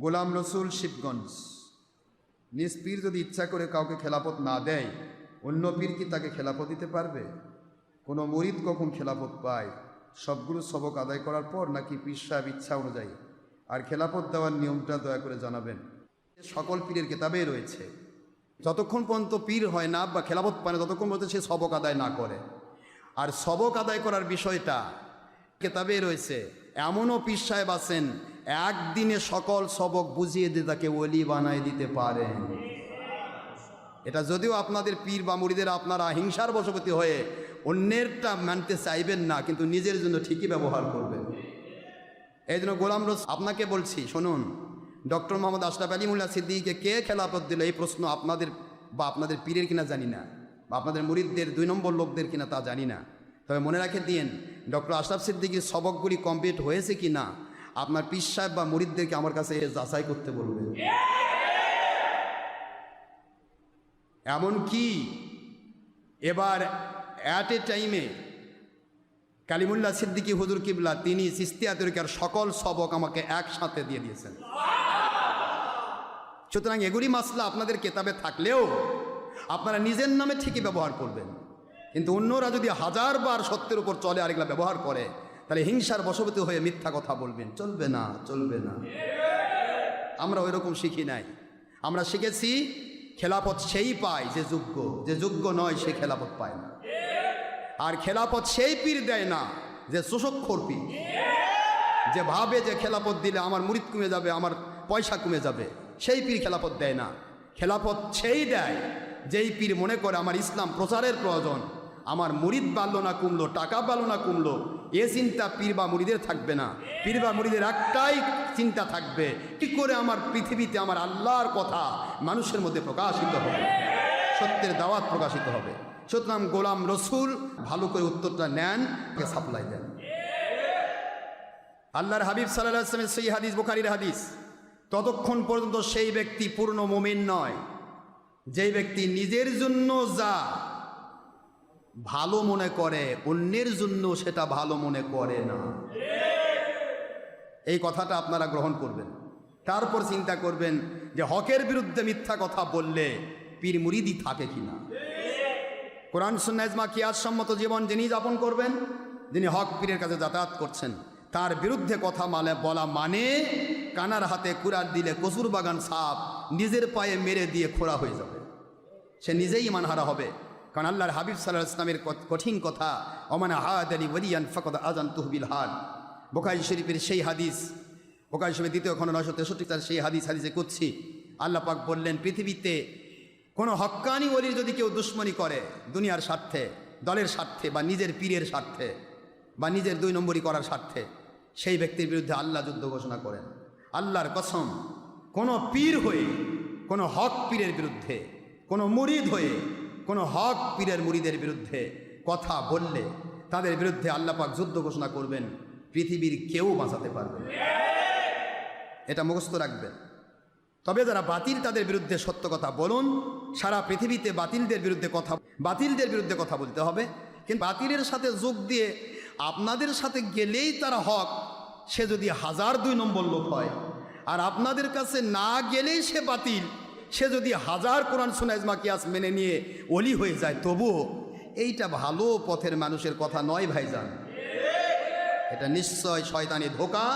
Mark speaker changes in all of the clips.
Speaker 1: গোলাম রসুল শিবগঞ্জ। নিজ পীর যদি ইচ্ছা করে কাউকে খেলাপথ না দেয়, অন্য পীর কি তাকে খেলাপথ দিতে পারবে? কোনো মরিদ কখন খেলাপথ পায়? সবগুলো সবক আদায় করার পর নাকি পীর সাহেব ইচ্ছা অনুযায়ী? আর খেলাপথ দেওয়ার নিয়মটা দয়া করে জানাবেন। সকল পীরের কেতাবেই রয়েছে। যতক্ষণ পর্যন্ত পীর হয় না বা খেলাপথ পায় না, ততক্ষণ পর্যন্ত সে সবক আদায় না করে। আর সবক আদায় করার বিষয়টা কেতাবে রয়েছে। এমনও পীর সাহেব আছেন একদিনে সকল সবক বুঝিয়ে দিয়ে তাকে ওলি বানায় দিতে পারেন। এটা যদিও আপনাদের পীর বা মুড়িদের আপনারা হিংসার বশবর্তী হয়ে অন্যেরটা মানতে চাইবেন না, কিন্তু নিজের জন্য ঠিকই ব্যবহার করবেন। এই জন্য গোলাম রস আপনাকে বলছি, শুনুন, ডক্টর মোহাম্মদ আশরাফ আলিমুল্লাহ সিদ্দিকে কে খেলাপথ দিল? এই প্রশ্ন আপনাদের বা আপনাদের পীরের কিনা জানি না, বা আপনাদের মুরিদদের দুই নম্বর লোকদের কিনা তা জানি না। তবে মনে রাখে দিন ডক্টর আশরাফ সিদ্দিকির সবকগুলি কমপ্লিট হয়েছে কি না আপনার পীর সাহেব বা মরিদদেরকে আমার কাছে এসে যাচাই করতে বলবেন এমন কি এবার অ্যাট এ টাইমে কালিমুল্লাহ সিদ্দিকী হুজুর কিবলা, তিনি সিস্তিয়া সকল সবক আমাকে একসাথে দিয়ে দিয়েছেন। সুতরাং এগুলি মাসলা আপনাদের কেতাবে থাকলেও আপনারা নিজের নামে ঠিকই ব্যবহার করবেন। কিন্তু অন্যরা যদি হাজার বার সত্যের উপর চলে আর এগুলা ব্যবহার করে তাহলে হিংসার বশবর্তী হয়ে মিথ্যা কথা বলবেন। চলবে না চলবে না। আমরা ওই রকম শিখি নাই। আমরা শিখেছি, খেলাপথ সেই পায় যে যোগ্য। যে যোগ্য নয় সে খেলাপথ পায় না। আর খেলাপথ সেই পীর দেয় না যে শোষক্ষর পীর। যে ভাবে যে খেলাপথ দিলে আমার মুরিদ কমে যাবে, আমার পয়সা কমে যাবে, সেই পীর খেলাপথ দেয় না। খেলাপথ সেই দেয় যেই পীর মনে করে, আমার ইসলাম প্রচারের প্রয়োজন। আমার মুরিদ বাড়লো না কমলো, টাকা বাড়লো না কমলো এ চিন্তা পীর বা মুরিদের থাকবে না। পীর বা মুরিদের একটাই চিন্তা থাকবে, কি করে আমার পৃথিবীতে আমার আল্লাহর কথা মানুষের মধ্যে প্রকাশিত হবে? সত্যের দাওয়াত প্রকাশিত হবে। সুতরাং গোলাম রসুল ভালো করে উত্তরটা নেন সাপ্লাই দেন। আল্লাহর হাবিব সাল্লাহ আসলামের সেই হাদিস, বোখারির হাদিস। ততক্ষণ পর্যন্ত সেই ব্যক্তি পূর্ণ মুমিন নয়। যেই ব্যক্তি নিজের জন্য যা ভালো মনে করে, অন্যের জন্য সেটা ভালো মনে করে না। এই কথাটা আপনারা গ্রহণ করবেন। তারপর চিন্তা করবেন যে হকের বিরুদ্ধে মিথ্যা কথা বললে পীর মুরিদি থাকে কিনা। কোরআন সুন্নাজমা কিয়াস সম্মত জীবন যিনি যাপন করবেন, যিনি হক পীরের কাছে যাতায়াত করছেন, তার বিরুদ্ধে কথা মালে বলা মানে কানার হাতে কুরার দিলে কসুর বাগান সাপ নিজের পায়ে মেরে দিয়ে খোড়া হয়ে যাবে। সে নিজেই ইমানহারা হবে। কারণ আল্লাহর হাবিব সাল্লাহ ইসলামের কঠিন কথা অমান হাদ আলী ওলিয়ান ফকদ আজান তুহবিল হাদ বোকাই শরীফের সেই হাদিস বোকাই শরীফের দ্বিতীয় খন্ড নয়শো তেষট্টি তার সেই হাদিস, হাদিসে করছি আল্লাহ পাক বললেন, পৃথিবীতে কোনো হক্কানি ওলির যদি কেউ দুশ্মনী করে দুনিয়ার স্বার্থে, দলের স্বার্থে বা নিজের পীরের স্বার্থে বা নিজের দুই নম্বরই করার স্বার্থে, সেই ব্যক্তির বিরুদ্ধে আল্লাহ যুদ্ধ ঘোষণা করেন। আল্লাহর কসম, কোনো পীর হয়ে, কোনো হক পীরের বিরুদ্ধে, কোনো মুরিদ হয়ে কোনো হক পীরের মুড়িদের বিরুদ্ধে কথা বললে তাদের বিরুদ্ধে আল্লাপাক যুদ্ধ ঘোষণা করবেন, পৃথিবীর কেউ বাঁচাতে পারবে এটা মুখস্থ রাখবেন। তবে যারা বাতিল তাদের বিরুদ্ধে সত্য কথা বলুন, সারা পৃথিবীতে বাতিলদের বিরুদ্ধে কথা বাতিলদের বিরুদ্ধে কথা বলতে হবে। কিন্তু বাতিলের সাথে যোগ দিয়ে আপনাদের সাথে গেলেই তারা হক, সে যদি হাজার দুই নম্বর লোক হয়, আর আপনাদের কাছে না গেলেই সে বাতিল সে যদি হাজার কোরআন সুনাইজমা কিয়াস মেনে নিয়ে অলি হয়ে যায়, তবুও এইটা ভালো পথের মানুষের কথা নয় ভাইজান। এটা নিশ্চয় শয়তানি ধোকা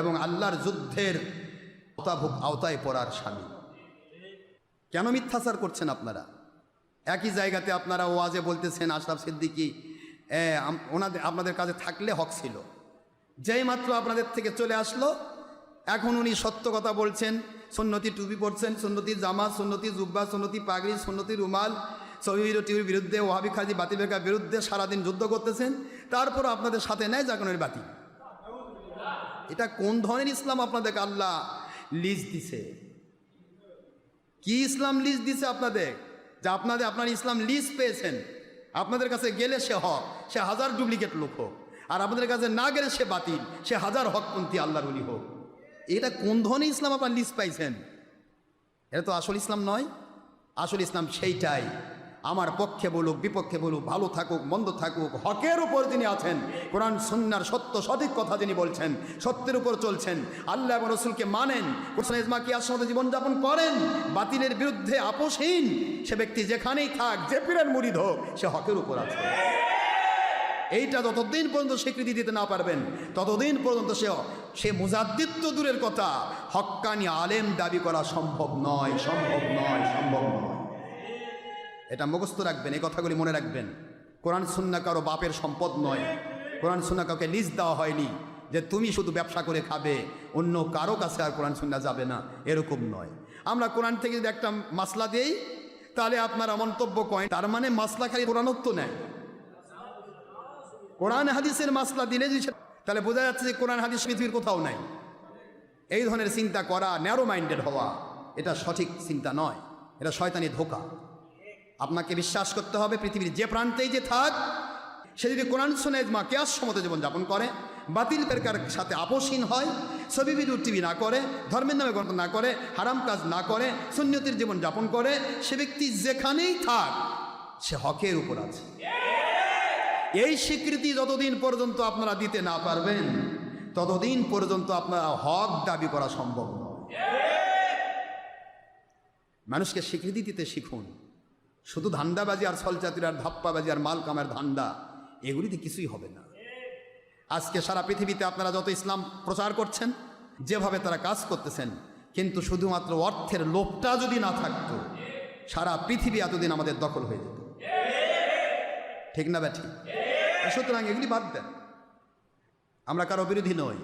Speaker 1: এবং আল্লাহর যুদ্ধের আওতাভুক আওতায় পড়ার স্বামী। কেন মিথ্যাচার করছেন আপনারা? একই জায়গাতে আপনারা ওয়াজে বলতেছেন, আশরাফ সিদ্দিকি ওনাদের, আপনাদের কাছে থাকলে হক ছিল। যেই মাত্র আপনাদের থেকে চলে আসলো, এখন উনি সত্য কথা বলছেন সুন্নতি টুপি পরছেন, সুন্নতি জামা, সুন্নতি জুব্বা, সন্নতি পাগড়ি, সুন্নতি রুমাল সহির টিভির বিরুদ্ধে ওহাবি খাজি বাতি বেকার বিরুদ্ধে সারাদিন যুদ্ধ করতেছেন। তারপর আপনাদের সাথে নেয় জাগনের বাতি। এটা কোন ধরনের ইসলাম আপনাদেরকে আল্লাহ লিজ দিছে? কি ইসলাম লিজ দিছে আপনাদের? যে আপনাদের, আপনার ইসলাম লিজ পেয়েছেন। আপনাদের কাছে গেলে সে হক, সে হাজার ডুপ্লিকেট লোক হোক। আর আপনাদের কাছে না গেলে সে বাতিল, সে হাজার হকপন্থী আল্লাহর উলি হোক। এটা কোন ধরনের ইসলাম আপনার লিজ পাইছেন? এটা তো আসল ইসলাম নয়। আসল ইসলাম সেইটাই। আমার পক্ষে বলুক, বিপক্ষে বলুক, ভালো থাকুক, মন্দ থাকুক, হকের উপর যিনি আছেন, কোরআন, সুন্নার সত্য, সঠিক কথা যিনি বলছেন, সত্যের উপর চলছেন, আল্লাহ এবং রসুলকে মানেন, কোরআন ইজমা কি আসলে জীবনযাপন করেন? বাতিলের বিরুদ্ধে আপোষহীন? সে ব্যক্তি যেখানেই থাক, যে পীরের মুড়িদ হোক সে হকের উপর আছে। এইটা যতদিন পর্যন্ত স্বীকৃতি দিতে না পারবেন, ততদিন পর্যন্ত সে সে মুজাদ্দিত্ব দূরের কথা। হক্কানি আলেম দাবি করা সম্ভব নয় সম্ভব নয় সম্ভব নয়। এটা মুখস্থ রাখবেন, এই কথাগুলি মনে রাখবেন। কোরআন সুন্না কারও বাপের সম্পদ নয়। কোরআন সুন্না কাউকে লিজ দেওয়া হয়নি যে তুমি শুধু ব্যবসা করে খাবে, অন্য কারও কাছে আর কোরআন সুন্না যাবে না, এরকম নয়। আমরা কোরআন থেকে যদি একটা মাসলা দিই, তাহলে আপনারা মন্তব্য করেন তার মানে মাসলা খালি কোরআনত্ব নেয়। কোরআন হাদিসের মাসলা দিলে যদি তাহলে বোঝা যাচ্ছে যে কোরআন হাদিস পৃথিবীর কোথাও নাই। এই ধরনের চিন্তা করা ন্যারো মাইন্ডেড হওয়া, এটা সঠিক চিন্তা নয়। এটা শয়তানি ধোকা। আপনাকে বিশ্বাস করতে হবে, পৃথিবীর যে প্রান্তেই যে থাক, সে যদি কোরআন শুনে, মা কেয়াস সমতে জীবনযাপন করে, বাতিল পেরকার সাথে আপোষহীন হয়, ছবি ভিডিও টিভি না করে, ধর্মের নামে গ্রন্থ না করে, হারাম কাজ না করে, সুন্নতির জীবন যাপন করে, সে ব্যক্তি যেখানেই থাক, সে হকের উপর আছে। এই স্বীকৃতি যতদিন পর্যন্ত আপনারা দিতে না পারবেন, ততদিন পর্যন্ত আপনারা হক দাবি করা সম্ভব নয়। মানুষকে স্বীকৃতি দিতে শিখুন। শুধু ধান্দাবাজি আর ছলচাতুরি আর ধাপ্পাবাজি আর মাল কামের ধান্দা, এগুলিতে কিছুই হবে না। আজকে সারা পৃথিবীতে আপনারা যত ইসলাম প্রচার করছেন, যেভাবে তারা কাজ করতেছেন, কিন্তু শুধুমাত্র অর্থের লোভটা যদি না থাকতো, সারা পৃথিবী এতদিন আমাদের দখল হয়ে যেত। ঠিক না, ব্যাঠি? সুতরাং এগুলি বাদ দেন। আমরা কারও বিরোধী নই।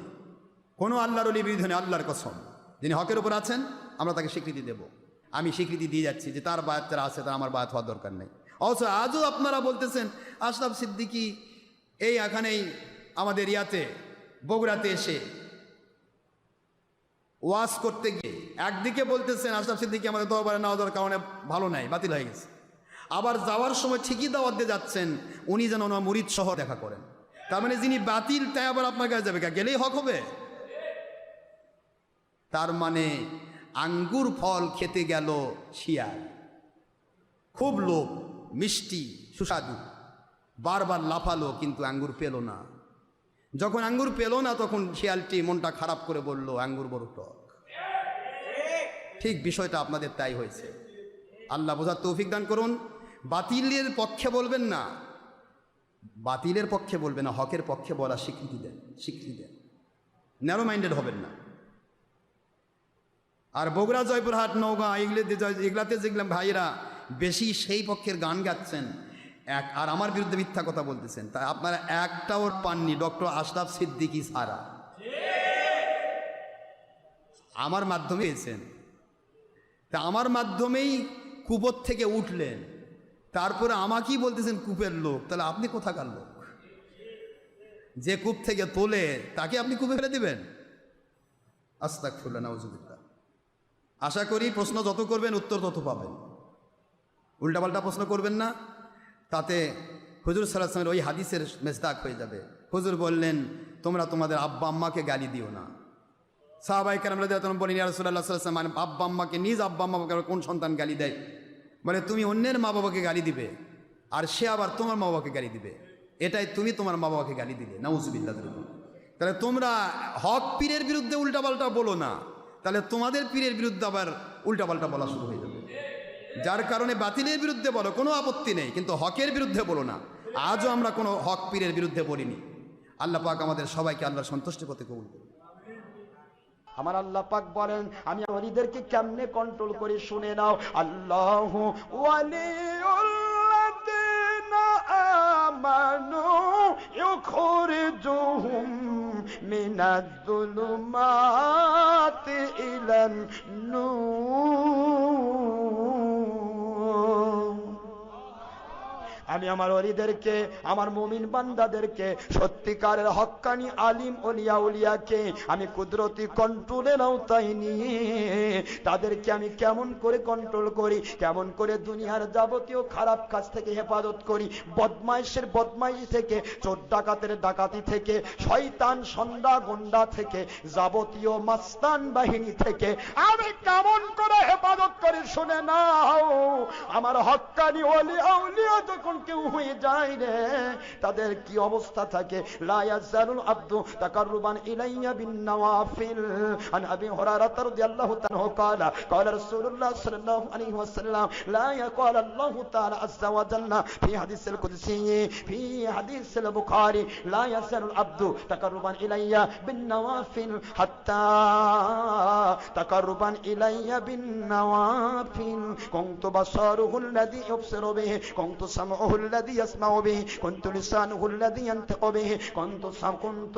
Speaker 1: কোনো আল্লাহর অলি বিরোধী নয়, আল্লাহর কসম। যিনি হকের উপর আছেন, আমরা তাকে স্বীকৃতি দেব। আমি স্বীকৃতি দিয়ে যাচ্ছি যে তার বায়াত যারা আছে, তার আমার বায়াত হওয়ার দরকার নেই। অথচ আজও আপনারা বলতেছেন, আশরাফ সিদ্দিকি এই এখানেই আমাদের ইয়াতে, বগুড়াতে এসে ওয়াশ করতে গিয়ে একদিকে বলতেছেন, আশরাফ সিদ্দিকি আমাদের দরবারে নেওয়া দেওয়ার কারণে ভালো নাই, বাতিল হয়ে গেছে। আবার যাওয়ার সময় ঠিকই দাওয়াত দিয়ে যাচ্ছেন, উনি যেন ওনার মুরিদ সহ দেখা করেন। তার মানে যিনি বাতিল, তাই আবার আপনার কাছে যাবে? গেলেই হক হবে। তার মানে আঙ্গুর ফল খেতে গেল শিয়াল। খুব লোভ, মিষ্টি, সুস্বাদু। বারবার লাফালো, কিন্তু আঙ্গুর পেল না। যখন আঙ্গুর পেল না, তখন শিয়ালটি মনটা খারাপ করে বলল, আঙ্গুর বড় টক। ঠিক বিষয়টা আপনাদের তাই হয়েছে। আল্লাহ বোঝার তৌফিক দান করুন। বাতিলের পক্ষে বলবেন না। বাতিলের পক্ষে বলবেন না, হকের পক্ষে বলা স্বীকৃতি দেন স্বীকৃতি দেন। ন্যারো মাইন্ডেড হবেন না। আর বগুড়া, জয়পুরহাট নৌগাঁ এগুলিতে এগুলাতে যেগুলো ভাইয়েরা বেশি সেই পক্ষের গান গাচ্ছেন। এক আর আমার বিরুদ্ধে মিথ্যা কথা বলতেছেন। তাই আপনারা একটাও পাননি, ডক্টর আশরাফ সিদ্দিকি সারা আমার মাধ্যমে পেয়েছেন তা আমার মাধ্যমেই কূপর থেকে উঠলেন। তারপরে আমাকেই বলতেছেন কূপের লোক, তাহলে আপনি কোথাকার লোক? যে কূপ থেকে তোলে, তাকে আপনি কূপে ফেলে দেবেন? আস্তাক ফুল্লা আশা করি প্রশ্ন যত করবেন, উত্তর তত পাবেন। উল্টাপাল্টা প্রশ্ন করবেন না, তাতে হুজুর সাল্লাহামের ওই হাদিসের মেজদাক হয়ে যাবে। হুজুর বললেন, তোমরা তোমাদের আব্বা আম্মাকে গালি দিও না। সাহাবাই কেরাম বলেন ইয়ারসুল্লাহ সাল্লাম মানে আব্বা আম্মাকে, নিজ আব্বা আম্মাকে কোন সন্তান গালি দেয়? বলে তুমি অন্যের মা বাবাকে গালি দিবে, আর সে আবার তোমার মা বাবাকে গালি দিবে। এটাই তুমি তোমার মা বাবাকে গালি দিলে, নাউজুবিল্লাহ তাহলে তোমরা হক পীরের বিরুদ্ধে উল্টাপাল্টা বলো না, তাহলে তোমাদের পীরের বিরুদ্ধে আবার উল্টাপাল্টা বলা শুরু হয়ে যাবে। যার কারণে বাতিলের বিরুদ্ধে বলো, কোনো আপত্তি নেই, কিন্তু হকের বিরুদ্ধে বলো না। আজও আমরা কোনো হক পীরের বিরুদ্ধে বলিনি। আল্লাহ পাক আমাদের সবাইকে আল্লাহ সন্তুষ্টি করতে কবুল করুন।
Speaker 2: আমার আল্লাহ পাক বলেন, আমি ওলিদেরকে কেমনে কন্ট্রোল করে শুনে নাও। আল্লাহ ওয়ালিউল্লাযিনা আমানু ইউখরিজুহুম মিনাজ-যুলুমাতি ইলান নূর আমি আমার অলিদেরকে, আমার মুমিন বান্দাদেরকে, সত্যিকারের হক্কানি আলিম অলিয়া উলিয়াকে আমি কুদরতি কন্ট্রোলের আওতায় নিয়ে তাদেরকে আমি কেমন করে কন্ট্রোল করি, কেমন করে দুনিয়ার যাবতীয় খারাপ কাজ থেকে হেফাজত করি, বদমাইশের বদমাইশ থেকে, চোর ডাকাতের ডাকাতি থেকে, শয়তান সন্ধ্যা গন্ডা থেকে, যাবতীয় মাস্তান বাহিনী থেকে আমি কেমন করে হেফাজত করি শুনে নাও, আমার হক্কানি অলি আউলিয়া যখন কেউ হয়ে যায় রে তাদের কি অবস্থা থাকে লা ইয়াজালুল আব্দু তাকাররুবান ইলাইয়া বিন নওয়াফিল আন আবি হুরায়রা রাদিয়াল্লাহু তাআলা قال قال رسول الله صلى الله عليه وسلم لا يقال الله تعالى عز وجل في حديث القدسي في حديث البخاري لا يزال العبد تقربا الي بالنوافل حتى تقربا الي بالنوافل كنت بصره الذي يبصر به كنت سمعه الذي يسمع به. كنت لسانه الذي ينطق به. كنت كنت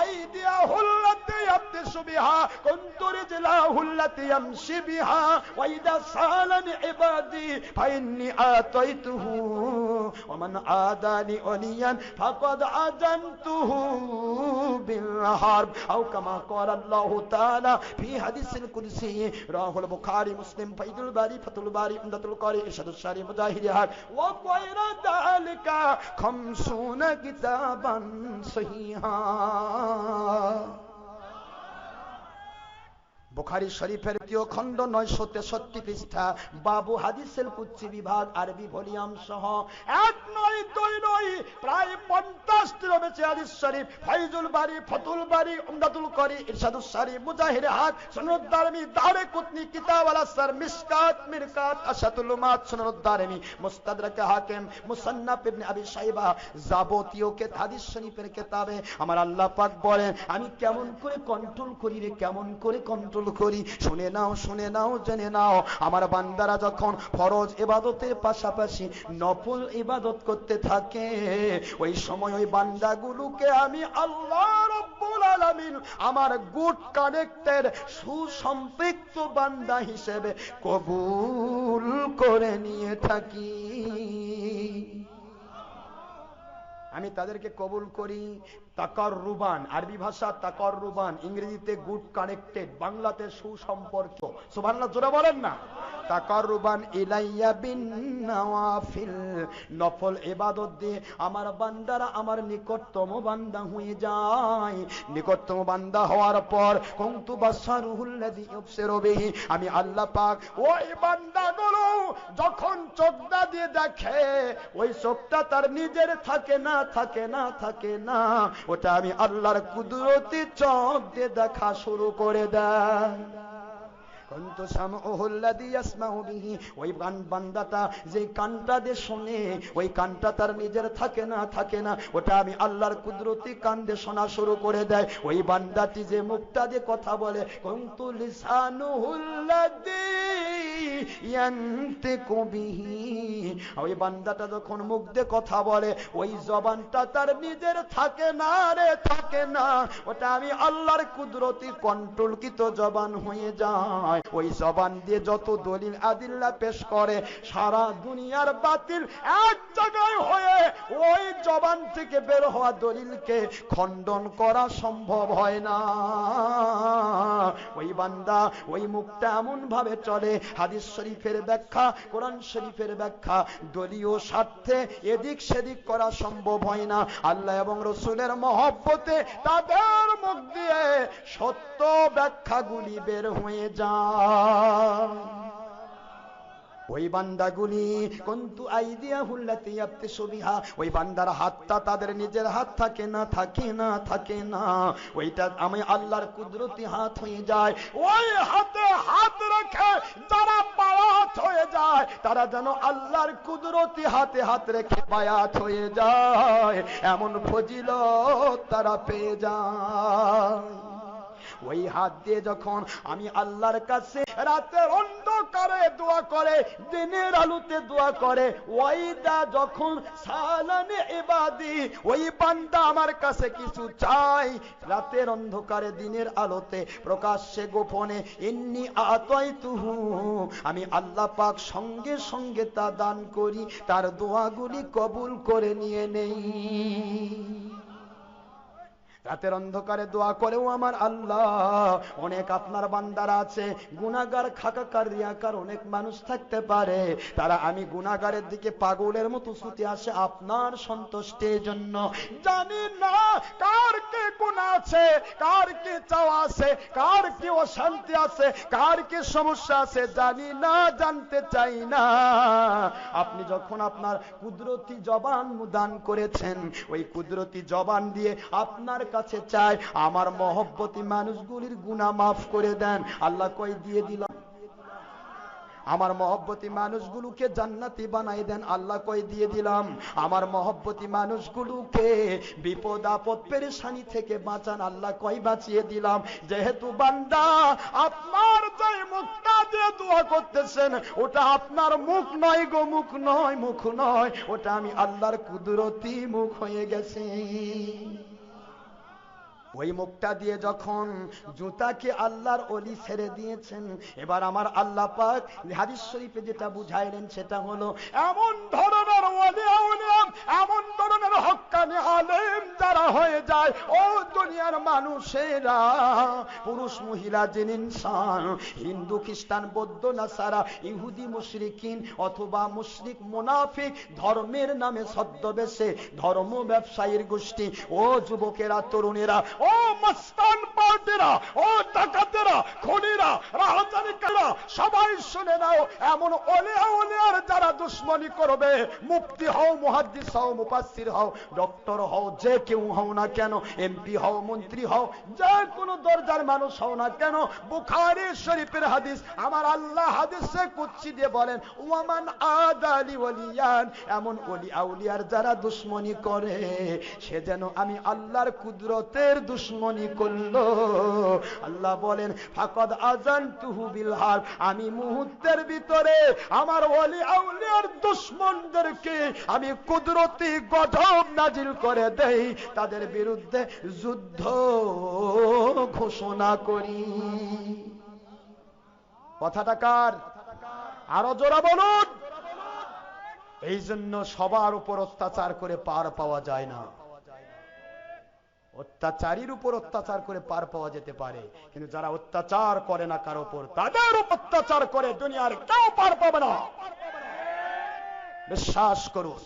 Speaker 2: أيديه التي يبطش بها. كنت رجلاه التي يمشي بها. وإذا سألني عبادي فإني آتيته. ومن عاداني وليا فقد عدنته بالحرب او كما قال الله تعالى في حديث القدسي رواه البخاري مسلم فيد الباري فتح الباري عمدة القاري ارشاد الشاري مجاهد حق وغير ذلك خمسون كتابا صحيحا বুখারি শরীফের দ্বিতীয় খণ্ড নয়শো তেষট্টি পৃষ্ঠা, বাবু হাদিসের কুচ্ছি বিভাগ, আরবি ভলিউম সহ। এক নয়, দুই নয়, প্রায় পঞ্চাশটিরও বেশি হাদিস শরীফ ফাইজুল বাড়ি ফতুল বাড়ি উমদাতুল করি ইরশাদুল সারি, মুজাহির হাত সুনুদ্দারমি দারে কুতনি, কিতাব আল আসর, মিসকাত, মিরকাত আশাতুল মাত সুনুদ্দারমি মুস্তাদরাক হাকিম, মুসান্নাফ ইবনে আবি শাইবা যাবতীয় কে হাদিস শরীফের কিতাবে আমার আল্লাহ পাক বলেন, আমি কেমন করে কন্ট্রোল করি রে, কেমন করে কন্ট্রোল করি, শুনে নাও শুনে নাও, জেনে নাও। আমার বান্দারা যখন ফরজ ইবাদতের পাশাপাশি নফল ইবাদত করতে থাকে, ওই সময় ওই বান্দাগুলোকে আমি আল্লাহ রব্বুল আলামিন আমার গুড কানেক্টের সুসম্পৃক্ত বান্দা হিসেবে কবুল করে নিয়ে থাকি। আমি তাদেরকে কবুল করি। তাকর রুবান আরবি ভাষা তাকর রুবান ইংরেজিতে গুড কানেক্টেড, বাংলাতে সুসম্পর্ক। সুবহানাল্লাহ, জোরে বলেন না। তাকর রুবান ইলাইয়া বিন নফল ইবাদত দিয়ে আমার বান্দারা আমার নিকটতম বান্দা হয়ে যায়। নিকটতম বান্দা হওয়ার পর কুনতু ইউবসিরু বিহি। আমি আল্লাহ পাক ওই বান্দাগুলো যখন চোখটা দিয়ে দেখে, ওই চোখটা তার নিজের থাকে না থাকে না থাকে না, ওটা আমি আল্লাহর কুদরতি চোখ দিয়ে দেখা শুরু করে দেয়। কন্ত ওই গান বান্দাটা যে কানটা শোনে, ওই কানটা তার নিজের থাকে না থাকে না। ওটা আমি আল্লাহর কুদরতি কান শোনা শুরু করে দেয়। ওই বান্দাটি যে দিয়ে কথা বলে, কন্তু ওই বান্দাটা যখন মুখ দিয়ে কথা বলে, ওই জবানটা তার নিজের থাকে না রে, থাকে না। ওটা আমি আল্লাহর কুদরতি কন্ট্রোলকৃত জবান হয়ে যায়। ওই জবান দিয়ে যত দলিল আদিল্লা পেশ করে, সারা দুনিয়ার বাতিল এক জায়গায় হয়ে ওই জবান থেকে বের হওয়া দলিলকে খণ্ডন করা সম্ভব হয় না। ওই বান্দা ওই মুখটা এমন ভাবে চলে, হাদিস শরীফের ব্যাখ্যা, কোরআন শরীফের ব্যাখ্যা, দলীয় স্বার্থে এদিক সেদিক করা সম্ভব হয় না। আল্লাহ এবং রসুলের মহব্বতে তাদের মুখ দিয়ে সত্য ব্যাখ্যাগুলি বের হয়ে যায়। ওই বান্দাগুলি কন্তু আইদিয়া হুল্লাতে আপতে সবিহা। ওই বান্দার হাতটা তাদের নিজের হাত থাকে না থাকে না থাকে না। ওইটা আমি আল্লাহর কুদরতি হাত হয়ে যায়। ওই হাতে হাত রেখে যারা বায়াত হয়ে যায়, তারা যেন আল্লাহর কুদরতি হাতে হাত রেখে বায়াত হয়ে যায়। এমন ফজিলত তারা পেয়ে যায়। ওই হাত দিয়ে যখন আমি আল্লাহর কাছে রাতের অন্ধকারে দোয়া করে, দিনের আলোতে দোয়া করে ওইদা যখন সালানে ইবাদি, ওই বান্দা আমার কাছে কিছু চাই। রাতের অন্ধকারে, দিনের আলোতে, প্রকাশ্যে, গোপনে এমনি আতয় তুহু আমি আল্লাহ পাক সঙ্গে সঙ্গে তা দান করি, তার দোয়াগুলি কবুল করে নিয়ে নেই। রাতের অন্ধকারে দোয়া করেও আমার আল্লাহ। অনেক আপনার বান্দারা আছে গুনাগার খাকাকার, রিয়াকার অনেক মানুষ থাকতে পারে। তারা আমি গুনাগারের দিকে পাগলের মতো ছুটে আসে আপনার সন্তুষ্টির জন্য। জানি না কার কে গুণা আছে, কার কি চাওয়া আছে, কার কি অশান্তি আছে, কার কি সমস্যা আছে, জানি না, জানতে চাই না। আপনি যখন আপনার কুদরতি জবান দান করেছেন, ওই কুদরতি জবান দিয়ে আপনার কাছে চাই, আমার মহব্বতী মানুষগুলির গুণা মাফ করে দেন। আল্লাহ কই দিয়ে দিলাম আমার মহব্বতী মানুষগুলোকে জান্নাতি বানাই দেন, আল্লাহ কই দিয়ে দিলাম। আমার মহব্বতী মানুষগুলোকে বিপদ আপদ পেরেশানি থেকে বাঁচান, আল্লাহ কই বাঁচিয়ে দিলাম। যেহেতু বান্দা আপনার যে মুখটা দিয়ে দোয়া করতেছেন, ওটা আপনার মুখ নয় গো, মুখ নয় মুখ নয়, ওটা আমি আল্লাহর কুদরতি মুখ হয়ে গেছে। ওই মুখটা দিয়ে যখন জুতাকে আল্লাহর অলি ছেড়ে দিয়েছেন, এবার আমার আল্লাহ পাক হাদিস শরীফে যেটা বুঝাইলেন সেটা হলো, এমন ধরনের ওলি এমন ধরনের হক্কানি আলেম যারা হয়ে যায়। ও দুনিয়ার মানুষেরা, পুরুষ, মহিলা, জিন, ইনসান, হিন্দু, খ্রিস্টান, বৌদ্ধ, নাসারা, ইহুদি, মুশরিকিন অথবা মুশরিক, মুনাফিক, ধর্মের নামে ছদ্মবেশে ধর্ম ব্যবসায়ীর গোষ্ঠী। ও যুবকেরা, তরুণেরা, ও মস্তান পার্টিরা, ও ডাকাতেরা, খনিরা রাজধানীকারা সবাই শুনে নাও, এমন অলিয়া অলিয়ার যারা দুশ্মনী করবে, মুক্তি হও, মুহাদ্দিস হও, মুফাসসির হও, ডক্টর হও, যে কেউ হও না কেন? এমপি হও, মন্ত্রী হও, যে কোনো দরজার মানুষ হও না কেন? বুখারী শরীফের হাদিস, আমার আল্লাহ হাদিসে কুচ্ছি দিয়ে বলেন, ওয়ামান আদালি ওলিয়ান। এমন ওলি আউলিয়ার যারা দুশ্মনী করে, সে যেন আমি আল্লাহর কুদরতের দুশ্মনী করল। আল্লাহ বলেন, ফাকদ আজান তুহু বিলহার আমি মুহূর্তের ভিতরে আমার ওলি আউলিয়ার দুশ্মনদেরকে আমি কুদরতি গজব নাজিল করে দেই। তাদের বিরুদ্ধে যুদ্ধ ঘোষণা করি। কথাটা কার? আরও জোরা বলুন। এই জন্য সবার উপর অত্যাচার করে পার পাওয়া যায় না। অত্যাচারীর উপর অত্যাচার করে পার পাওয়া যেতে পারে, কিন্তু যারা অত্যাচার করে না কারও উপর, তাদের অত্যাচার করে দুনিয়ার কেউ পার পাবে না। বিশ্বাস করুন।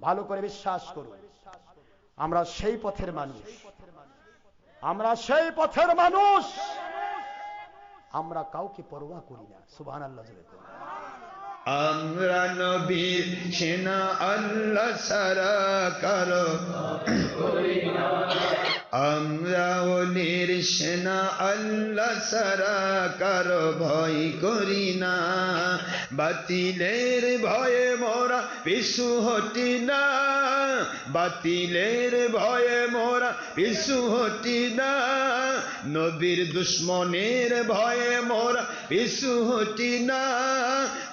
Speaker 2: ভালো করে বিশ্বাস করুন। আমরা সেই পথের মানুষ। আমরা সেই পথের মানুষ। আমরা কাউকে পরোয়া করি না। সুবাহ আল্লাহ
Speaker 3: আমরা নবীর সেনা আল্লাহ সারা কারও। আমরা ওলির সেনা আল্লাহ সারা কারও ভয় করি না। বাতিলের ভয়ে মোরা পিছু হটি না। বাতিলের ভয়ে মোরা পিছু হটি না। নবীর দুশ্মনের ভয়ে মোরা পিছু হটি না।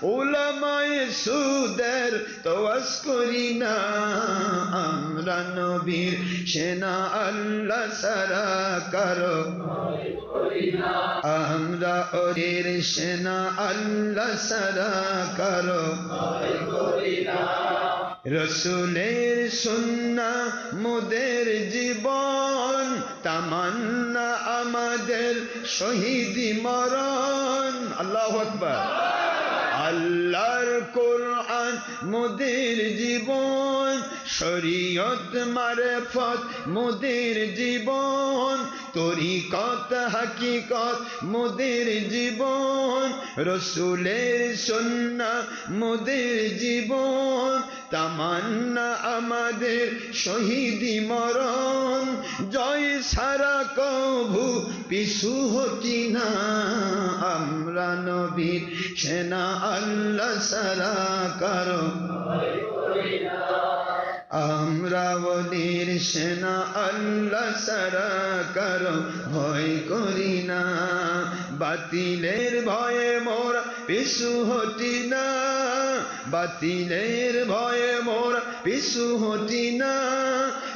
Speaker 3: উলামায়ে সুদের তোয়াজ করি না। নবীর সেনা আল্লাহ সারা কারও। আমরা সেনা আল্লাহ সারা রসুলের সুন্না, মুদের জীবন, তামান্না আমাদের শহীদ মরণ। আল্লাহ আল্লাহর কোরআন মোদের জীবন শরীয়ত মারফত মোদের জীবন, তরিকত, হাকিকত, মোদের জীবন, রসুলের সন্না, মোদের জীবন, তামান্না আমাদের শহীদি মরণ, জয় সারা কভু, পিছু হটি না আমরা নবীর সেনা আল্লাহ সারা কারও। আমরা ওদের সেনা আল্লাহ সারা কারও ভয় করি না। বাতিলের ভয়ে মোর পিছু হটি না। বাতিলের ভয়ে মোর পিছু হটি না।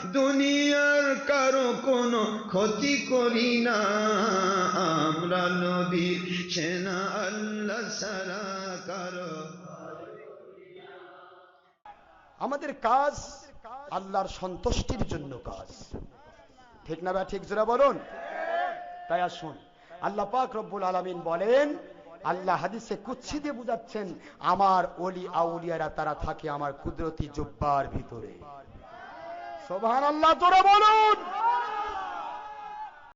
Speaker 3: দুনিয়ার কারও কোনো ক্ষতি করি না। আমরা নবীর সেনা আল্লাহ সারা কারও
Speaker 1: আমাদের কাজ আল্লাহর সন্তুষ্টির জন্য কাজ। ঠিক না ভাই, ঠিক জোরা বলুন? তাই আসুন। আল্লাহ পাক রব্বুল আলমিন বলেন, আল্লাহ হাদিসে কুচ্ছি দিয়ে বুঝাচ্ছেন, আমার অলি আউলিয়ারা তারা থাকে আমার কুদরতি জব্বার ভিতরে। সোভান আল্লাহ তোরা বলুন।